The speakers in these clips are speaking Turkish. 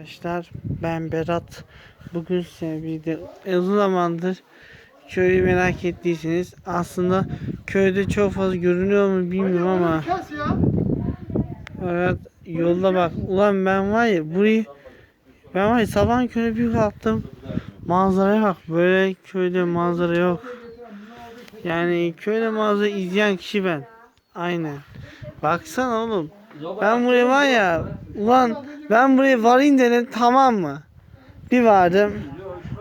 Arkadaşlar ben Berat. Bugün size bir de uzun zamandır köyü merak ettiyseniz aslında köyde çok fazla görünüyor mu bilmiyorum ama fakat yolda bak. Ulan ben var ya burayı ben var ya sabah köyüne bir kalktım. Manzaraya bak. Böyle köyde manzara yok. Yani köyde manzara izleyen kişi ben. Aynen. Baksana oğlum ben buraya var ya ulan ben buraya varayım dedim tamam mı? Bir vardım.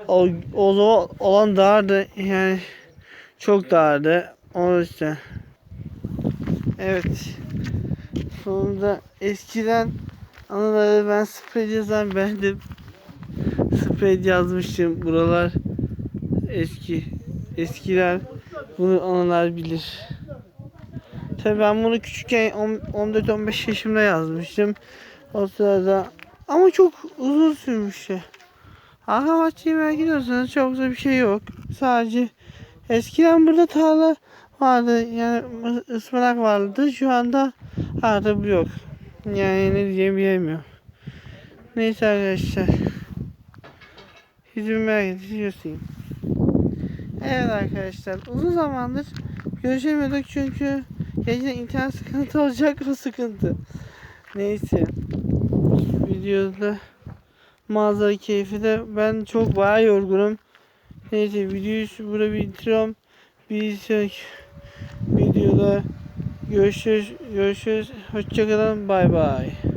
O, o olan dardı yani çok dardı. O işte evet. Sonunda eskiden anıları ben sprey yazan bendim. Sprey yazmıştım. Buralar eski eskiler bunu anılar bilir Tabii ben bunu küçükken 14-15 yaşımda yazmıştım. O sırada ama çok uzun sürmüş ya. Arka bahçeye merak gidiyorsanız çok da bir şey yok. Sadece eskiden burada tarla vardı. Yani ıspanak vardı. Şu anda artık bu yok. Yani ne diyeceğimi bilemiyorum. Neyse arkadaşlar. Yüzümü merak ediyorsun. Evet arkadaşlar uzun zamandır görüşemiyorduk çünkü gece internet sıkıntı olacak o sıkıntı. Neyse. Videoda manzara keyfi de ben çok bayağı yorgunum. Neyse videoyu burada bitiriyorum. Bir sonraki videoda görüşürüz. Görüşürüz. Hoşçakalın. Bay bay.